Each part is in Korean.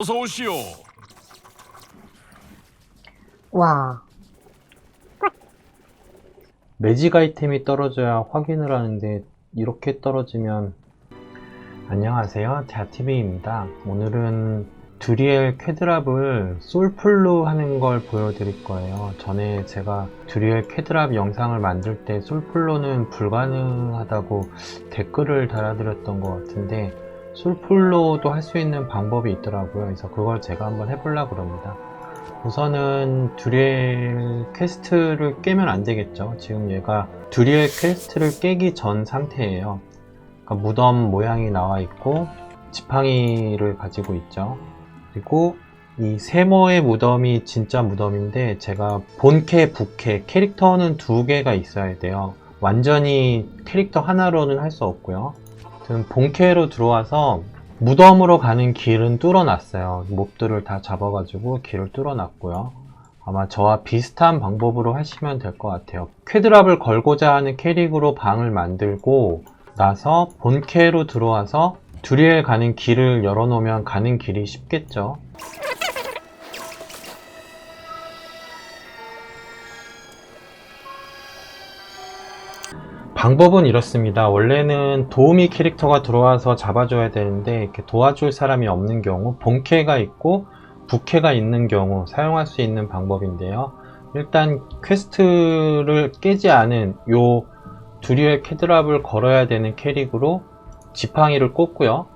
어서 오시오. 와, 매직 아이템이 떨어져야 확인을 하는데 이렇게 떨어지면 안녕하세요. 자티비입니다. 오늘은 듀리엘 쾌드랍을 솔풀로 하는 걸 보여드릴 거예요. 전에 제가 듀리엘 쾌드랍 영상을 만들 때 솔풀로는 불가능하다고 댓글을 달아드렸던 것 같은데 솔풀로도 할 수 있는 방법이 있더라고요 그래서 그걸 제가 한번 해보려고 합니다 우선은 듀리엘 퀘스트를 깨면 안 되겠죠. 지금 얘가 듀리엘 퀘스트를 깨기 전 상태예요. 그러니까 무덤 모양이 나와 있고 지팡이를 가지고 있죠. 그리고 이 세모의 무덤이 진짜 무덤인데 제가 본캐, 부캐, 캐릭터는 두 개가 있어야 돼요. 완전히 캐릭터 하나로는 할 수 없고요. 아무튼 본캐로 들어와서 무덤으로 가는 길은 뚫어놨어요. 몹들을 다 잡아가지고 길을 뚫어놨고요. 아마 저와 비슷한 방법으로 하시면 될 것 같아요. 쾌드랍을 걸고자 하는 캐릭으로 방을 만들고 나서 본캐로 들어와서 듀리엘 가는 길을 열어놓으면 가는 길이 쉽겠죠. 방법은 이렇습니다. 원래는 도우미 캐릭터가 들어와서 잡아줘야 되는데 이렇게 도와줄 사람이 없는 경우 본캐가 있고 부캐가 있는 경우 사용할 수 있는 방법인데요. 일단 퀘스트를 깨지 않은 요 두리엘 캐드랍을 걸어야 되는 캐릭으로 지팡이를 꽂고요.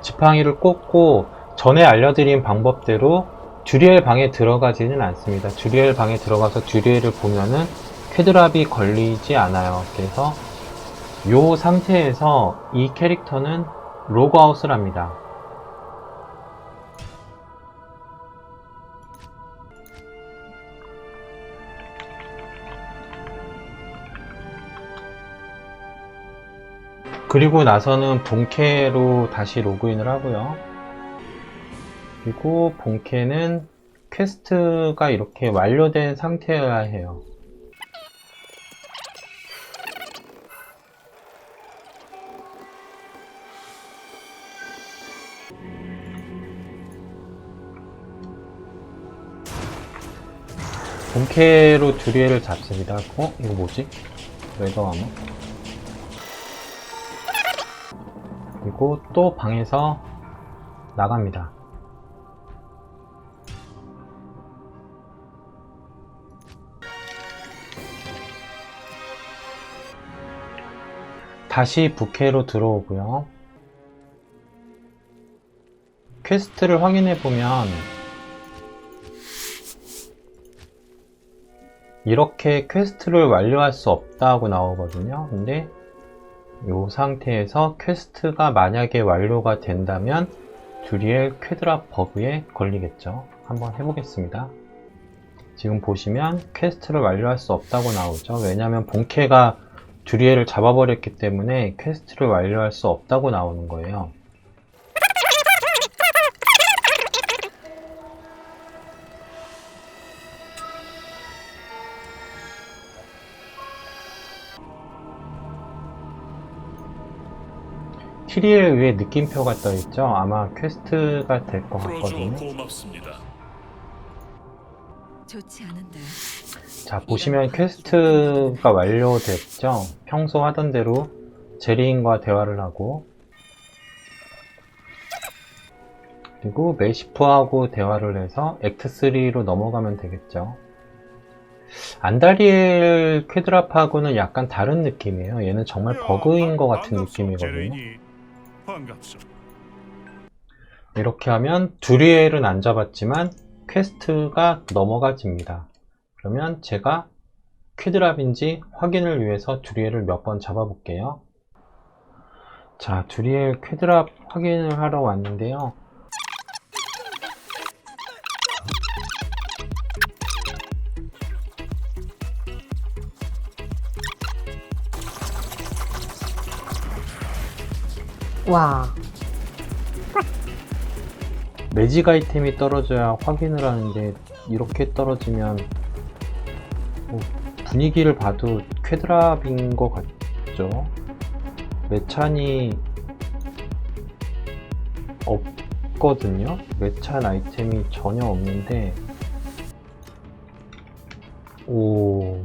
지팡이를 꽂고 전에 알려드린 방법대로 듀리엘 방에 들어가지는 않습니다. 듀리엘 방에 들어가서 듀리엘을 보면은 쾌드랍이 걸리지 않아요. 그래서 이 상태에서 이 캐릭터는 로그아웃을 합니다. 그리고 나서는 본캐로 다시 로그인을 하고요. 그리고 본캐는 퀘스트가 이렇게 완료된 상태여야 해요. 본캐로 듀리엘을 잡습니다. 어? 이거 뭐지? 웨더 아마? 그리고 또 방에서 나갑니다. 다시 부캐로 들어오고요. 퀘스트를 확인해 보면 이렇게 퀘스트를 완료할 수 없다고 나오거든요. 근데 이 상태에서 퀘스트가 만약에 완료가 된다면 듀리엘 쾌드랍 버그에 걸리겠죠. 한번 해보겠습니다. 지금 보시면 퀘스트를 완료할 수 없다고 나오죠. 왜냐하면 본캐가 듀리엘을 잡아버렸기 때문에 퀘스트를 완료할 수 없다고 나오는 거예요. 키리엘 위에 느낌표가 떠있죠? 아마 퀘스트가 될 것 같거든요. 고맙습니다. 좋지 않은데 자, 보시면 퀘스트가 완료됐죠? 평소 하던 대로 제리인과 대화를 하고 그리고 메시프하고 대화를 해서 액트 3로 넘어가면 되겠죠. 안다리엘 쾌드랍하고는 약간 다른 느낌이에요. 얘는 정말 버그인 것 같은 느낌이거든요. 이렇게 하면 두리엘은 안 잡았지만 퀘스트가 넘어가집니다. 그러면 제가 퀴드랍인지 확인을 위해서 두리엘을 몇 번 잡아 볼게요. 자, 두리엘 퀴드랍 확인을 하러 왔는데요. 와, 매직 아이템이 떨어져야 확인을 하는데 이렇게 떨어지면 뭐 분위기를 봐도 쾌드랍인 것 같죠. 매찬이 없거든요. 매찬 아이템이 전혀 없는데 오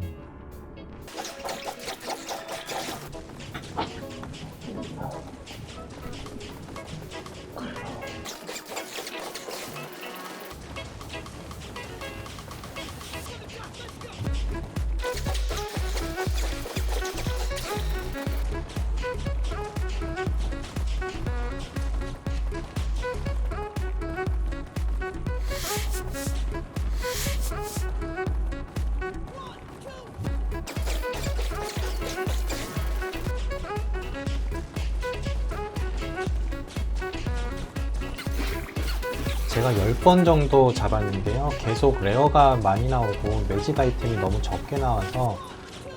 제가 10번 정도 잡았는데요. 계속 레어가 많이 나오고 매직 아이템이 너무 적게 나와서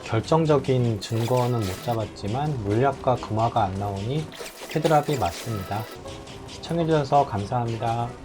결정적인 증거는 못 잡았지만 물약과 금화가 안 나오니 캐드랍이 맞습니다. 시청해주셔서 감사합니다.